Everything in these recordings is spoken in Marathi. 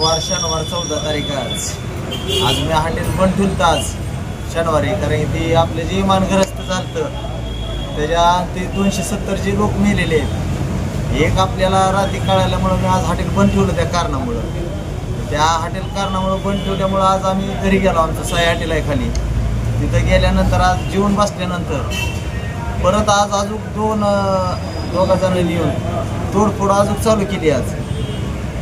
वार शनिवार चौदा तारीख आज. आज मी हॉटेल पण ठेवलं आज शनिवारी कारण ते आपलं जे इमानग्रस्त चालतं त्याच्या ते दोनशे सत्तर जे लोक मेलेले आहेत एक आपल्याला रात्री कळाल्यामुळं मी आज हॉटेल बंद ठेवलं त्या कारणामुळं. त्या हॉटेल कारणामुळं बंद ठेवल्यामुळं आज आम्ही घरी गेलो आमचं साई हॉटेल आहे खाली तिथं गेल्यानंतर आज जेवण बसल्यानंतर परत आज अजून दोन दोघा जणांनी येऊन तोडफोड अजून चालू केली आज.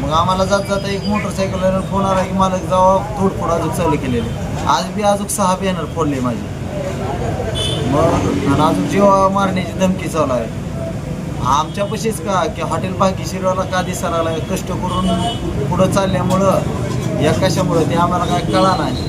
मग आम्हाला जात जाता एक मोटरसायकल फोन आला की मालक जावा तोडफोड अजून चालू केलेले. आज बी अजून सहा बॅनर फोडले माझे. मग आणि अजून जेव्हा मारण्याची धमकी चालू आहे. आमच्यापाशीच का की हॉटेल भाग्यश्रीवाला का दिसायला लागला कष्ट करून पुढं चालल्यामुळं या कशामुळं ते आम्हाला काय कळा नाही.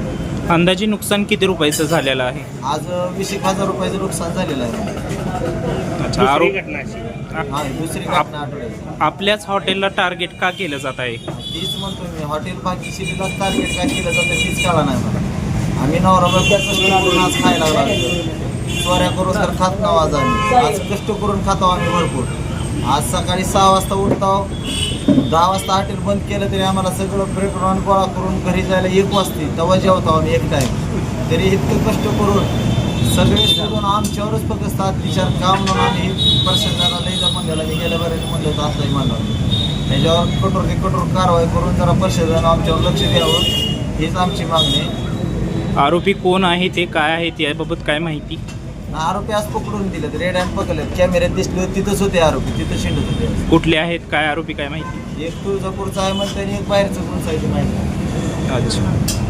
अंदाजे नुकसान किती रुपयाचं झालेलं आहे? आज वीस एक हजार रुपयाचं नुकसान झालेलं आहे. अच्छा आरोप हा दुसरी घटना आठवड्याची. आपल्याच हॉटेलला टार्गेट का केलं जात आहे? तीच म्हणतो मी. हॉटेल भाग्यश्रीला टार्गेट काय केलं जातं तीच कळा नाही मला. आम्ही नवरा बायको कष्ट करून आज खायला लागलो. चोऱ्या करून तर खात नाव आज आम्ही. आज कष्ट करून खातो आम्ही भरपूर. आज सकाळी सहा वाजता उठतो. दहा वाजता हॉटेल बंद केलं तरी आम्हाला सगळं ब्रेक राऊंड गोळा करून घरी जायला एक वाजते. तेव्हा जेवतो आम्ही एक टाईम तरी इतकं कष्ट करून सगळे सोडून आमच्यावरच फक्त अत्याचार काम म्हणून आम्ही प्रशासनाला लई म्हणलेला मी गेल्या बऱ्याच म्हणलं होतं आताही म्हणलं त्याच्यावर कठोर ते कठोर कारवाई करून जरा प्रशासनानं आमच्यावर लक्ष द्यावं. हीच आमची मागणी आहे. आरोपी कोण आहे ते काय आहेत याबाबत काय माहिती? आरोपी आज पकडून दिलेत. रेड हँड पकडलेत. कॅमेऱ्यात दिसले तिथंच होते आरोपी तिथं शिंडत होते. कुठले आहेत काय आरोपी काय माहिती? एक तुळजापूरचा आहे मग त्यांनी एक बाहेरचं कोणचं आहे ते माहिती. अच्छा.